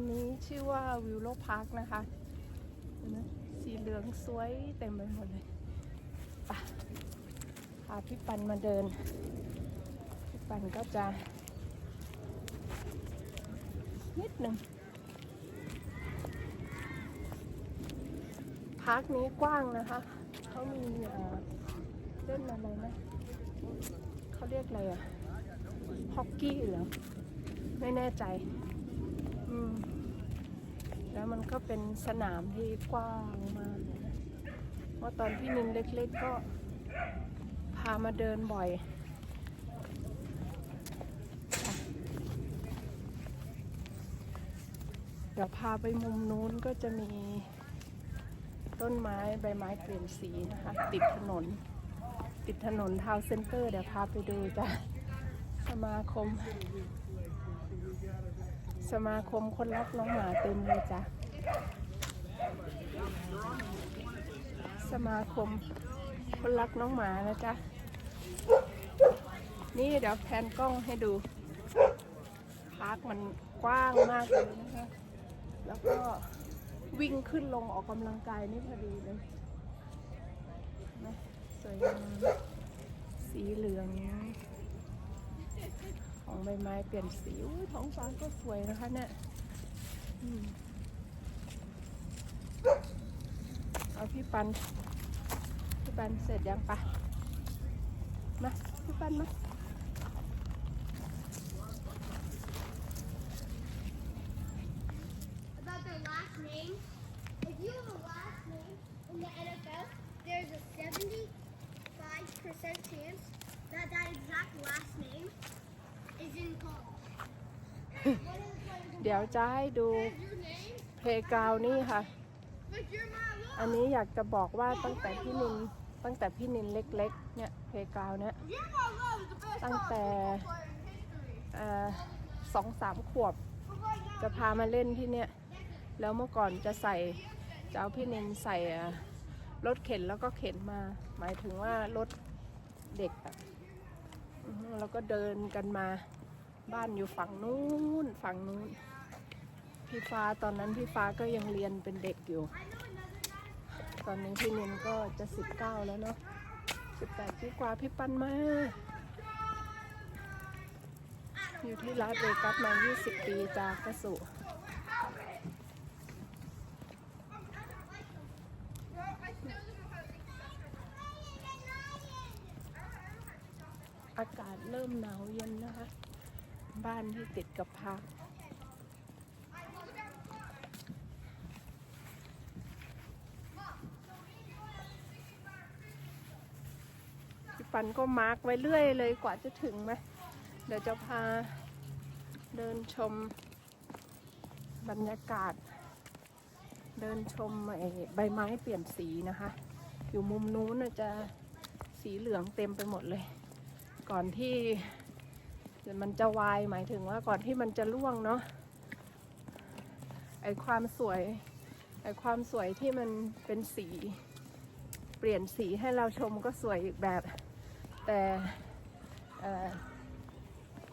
นนี้ชื่อว่าวิวโลพาร์คนะคะนไหมสีเหลืองสวยเต็มไปหมดเลยไปพาพี่ปันมาเดิน พี่ปันก็จะ นิดหนึ่งพาร์คนี้กว้างนะคะ เขามีเอ่อเล่นอะไรนะเขาเรียกอะไรอะฮอกกี้เหรอ ไม่แน่ใจ อืม แล้วมันก็เป็นสนามที่กว้างมากเลยนะเพราตอนพี่นินเล็กๆก็พามาเดินบ่อยเดี๋ยวพาไปมุมนู้นก็จะมีต้นไม้ใบไม้เปลี่ยนสีนะคะ ติดถนน ติดถนนทาวน์เซ็นเตอร์ เดี๋ยวพาไปดูจ้ะสมาคม สมาคมคนรักน้องหมาเต็มเลยจ้ะ สมาคมคนรักน้องหมานะจ๊ะ นี่เดี๋ยวแพนกล้องให้ดูพาร์คมันกว้างมากเลยนะคะ แล้วก็วิ่งขึ้นลงออกกำลังกายนี่พอดีเลยนะสวยงามสีเหลือง ของใบไม้เปลี่ยนสีท้องฟ้าก็สวยนะคะเนี่ยเอาพี่ปัน พี่ปันเสร็จยังปะมา พี่ปันมา เดี๋ยวจะให้ดูเพลกาวนี่ค่ะ อันนี้อยากจะบอกว่าตั้งแต่พี่นินตั้งแต่พี่นินเล็กๆ เนี่ยเพลกาวเนี่ยตั้งแต่สองสามขวบ จะพามาเล่นที่เนี่ย แล้วเมื่อก่อนจะใส่จะเอาพี่นินใส่รถเข็นแล้วก็เข็นมา หมายถึงว่ารถเด็กอะแล้วก็เดินกันมาบ้านอยู่ฝั่งนู้นฝั่งนู้น พี่ฟ้าตอนนั้นพี่ฟ้าก็ยังเรียนเป็นเด็กอยู่ ตอนนี้พี่นินก็จะสิบเก้าแล้วเนาะสิบแปดปีกว่าพี่ปันมาอยู่ที่ลาสเวกัสมา 20 ปีจากกระสุอากาศเริ่มหนาวเย็นนะคะ บ้านที่ติดกับพาร์คพี่ ปันก็มาร์กไว้เรื่อยเลยกว่าจะถึงไหมเดี๋ยวจะพาเดินชมบรรยากาศ เดินชมใบไม้เปลี่ยนสีนะคะ อยู่มุมนู้นจะสีเหลืองเต็มไปหมดเลย ก่อนที่มันจะวายหมายถึงว่าก่อนที่มันจะร่วงเนาะไอความสวยไอความสวยที่มันเป็นสี เปลี่ยนสีให้เราชมก็สวยอีกแบบ แต่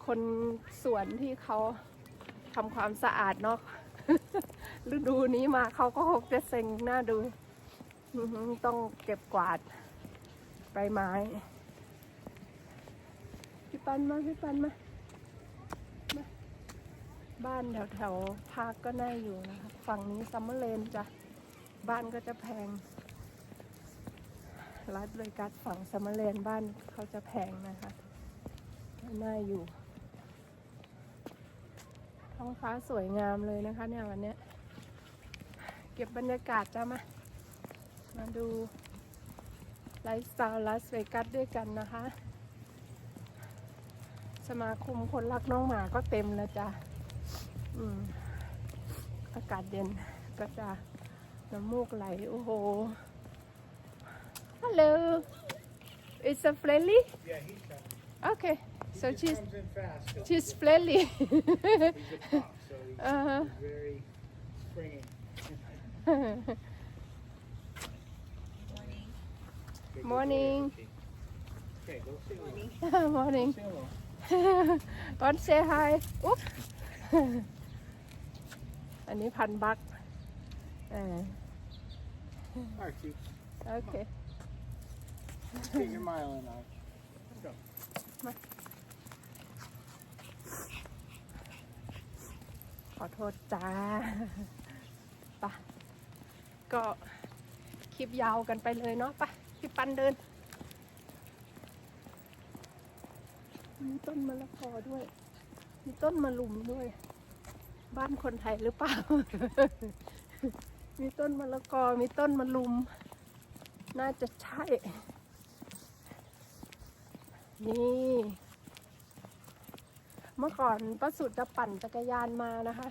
คนสวนที่เขาทำความสะอาดเนาะฤดูนี้มาเขาก็คงจะเซ็งหน้าดู ต้องเก็บกวาดใบไม้ พี่ปันมา พี่ปันมามา บ้านแถวแถวๆภาคก็น่าอยู่นะคะ ฝั่งนี้ซัมเมอร์เลนจ้ะ บ้านก็จะแพง รัดเลยกัดฝั่งซัมเมอร์เลนบ้านเขาจะแพงนะคะน่าอยู่ ท้องฟ้าสวยงามเลยนะคะ เนี่ยวันนี้เก็บบรรยากาศจ้ามามาดูไลฟ์สไตล์ลาสเวกัสด้วยกันนะคะ สมาคมคนรักน้องหมาก็เต็มแล้วจ้ะอืมอากาศเย็นก็จะน้ำมูกไหล โอ้โห Hello It's a friendly Yeah, he's coming. Okay so He she's comes in fast. 'cause she's friendly He's a pup, so he's, Uh-huh. he's very springy. Okay, go Morning. say hello, Okay, go say hello. Morning Say hello. Want say hi Oop. อันนี้พันบักอ่า All right, Chief. โ Get your mile in, Arch. Let's go. ขอโทษจ้าปะก็คลิปยาวกันไปเลยเนาะปะพี่ปันเดิน มีต้นมะละกอด้วย มีต้นมะลุมด้วย บ้านคนไทยหรือเปล่า มีต้นมะละกอ มีต้นมะลุม น่าจะใช่ นี่เมื่อก่อนป้าสุดจะปั่นจักรยานมานะคะ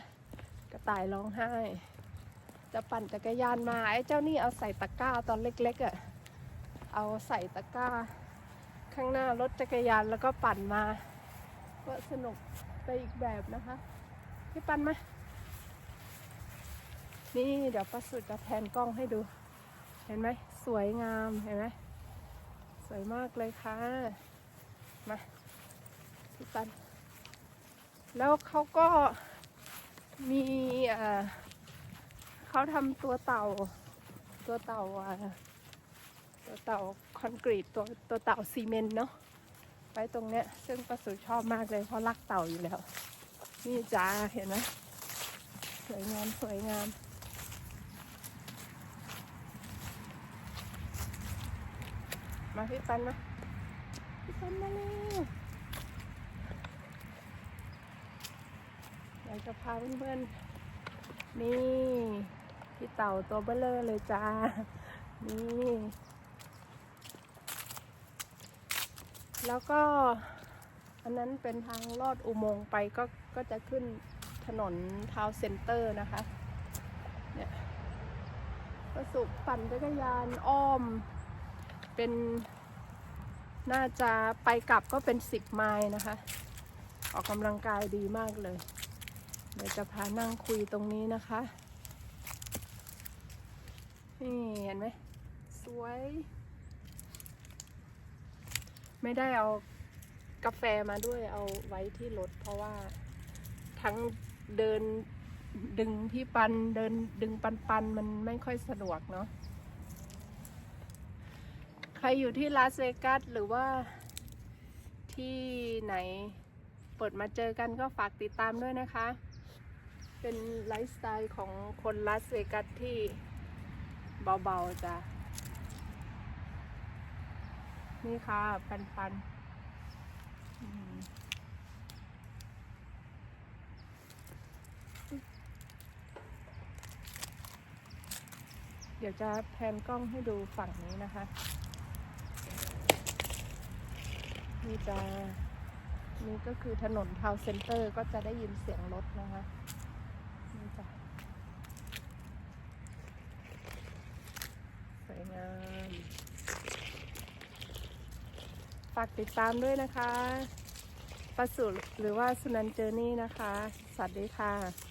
กระต่ายร้องไห้ จะปั่นจักรยานมาไอ้เจ้านี่เอาใส่ตะกร้าตอนเล็กๆอะ่ะเอาใส่ตะกร้า ข้างหน้ารถจักรยานแล้วก็ปั่นมาก็สนุกไปอีกแบบนะคะพี่ปั่นมานี่เดี๋ยวป้าสุดจะแพนกล้องให้ดู เห็นไหมสวยงามเห็นไหมสวยมากเลยค่ะ มาพี่ปัน แล้วเขาก็มีเขาทำตัวเต่า ตัวเต่าตัวเต่าคอนกรีตตัวตัวเต่าซีเมนต์เนาะไว้ตรงเนี้ย ซึ่งประสูชอบมากเลยเพราะรักเต่าอยู่แล้ว นี่จ้าเห็นไหมสวยงามสวยงามมาพี่ปันมา พี่ปันมาเร็วอยากจะพาเพื่อนๆ นี่ พี่เต่าตัวเบลเลอร์เลยจ้า นี่ แล้วก็ อันนั้นเป็นทางลอดอุโมงค์ไปก็ก็จะขึ้นถนนทาวน์เซ็นเตอร์นะคะ เนี่ยประสุปั่นจักรยานอ้อม เป็น น่าจะไปกลับก็เป็นสิบไมล์นะคะ ออกกำลังกายดีมากเลย เดี๋ยวจะพานั่งคุยตรงนี้นะคะ นี่เห็นไหม สวย ไม่ได้เอากาแฟมาด้วยเอาไว้ที่รถเพราะว่าทั้งเดินดึงพี่ปันเดินดึงปันปันมันไม่ค่อยสะดวกเนาะ รอยู่ที่ลาสเวกัสหรือว่าที่ไหนเปิดมาเจอกันก็ฝากติดตามด้วยนะคะ เป็นไลฟ์สไตล์ของคนลาสเวกัสที่เบาๆจ้ะ นี่ค่ะ ปันปันเดี๋ยวจะแพนกล้องให้ดูฝั่งนี้นะคะ นี่จะนี่ก็คือถนนทาวเซ็นเตอร์ก็จะได้ยินเสียงรถนะคะนี่จ้ะสวยงามฝากติดตามด้วยนะคะประสุหรือว่าสุนันเจอร์นี่นะคะ สวัสดีค่ะ